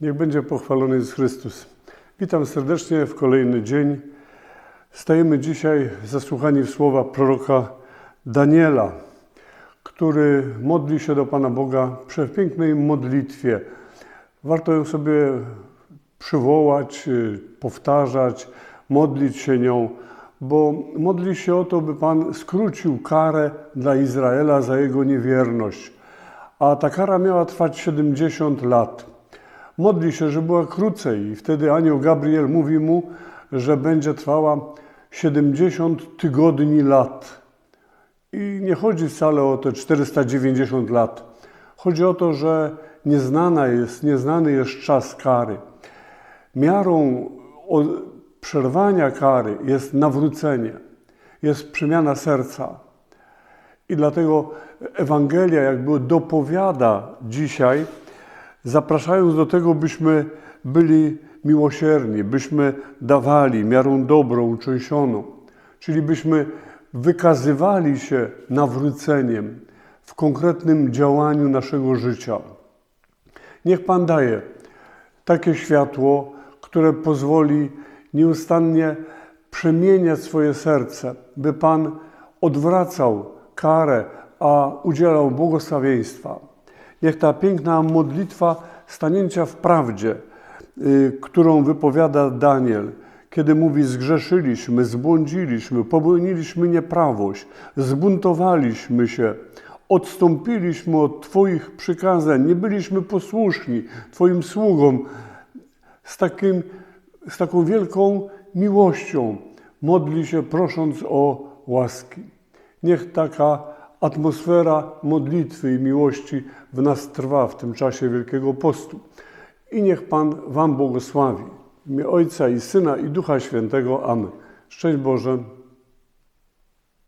Niech będzie pochwalony Jezus Chrystus. Witam serdecznie w kolejny dzień. Stajemy dzisiaj zasłuchani w słowa proroka Daniela, który modli się do Pana Boga w pięknej modlitwie. Warto ją sobie przywołać, powtarzać, modlić się nią, bo modli się o to, by Pan skrócił karę dla Izraela za jego niewierność. A ta kara miała trwać 70 lat. Modli się, że była krócej, i wtedy anioł Gabriel mówi mu, że będzie trwała 70 tygodni lat. I nie chodzi wcale o te 490 lat. Chodzi o to, że nieznana jest, nieznany jest czas kary. Miarą przerwania kary jest nawrócenie, jest przemiana serca. I dlatego Ewangelia jakby dopowiada dzisiaj, zapraszając do tego, byśmy byli miłosierni, byśmy dawali miarą dobrą, uczęsioną, czyli byśmy wykazywali się nawróceniem w konkretnym działaniu naszego życia. Niech Pan daje takie światło, które pozwoli nieustannie przemieniać swoje serce, by Pan odwracał karę, a udzielał błogosławieństwa. Niech ta piękna modlitwa stanięcia w prawdzie, y, którą wypowiada Daniel, kiedy mówi: Zgrzeszyliśmy, zbłądziliśmy, popełniliśmy nieprawość, zbuntowaliśmy się, odstąpiliśmy od Twoich przykazań, nie byliśmy posłuszni Twoim sługom. Z, takim, z taką wielką miłością modli się, prosząc o łaski. Niech taka atmosfera modlitwy i miłości w nas trwa w tym czasie Wielkiego Postu. I niech Pan Wam błogosławi. W imię Ojca i Syna i Ducha Świętego. Amen. Szczęść Boże.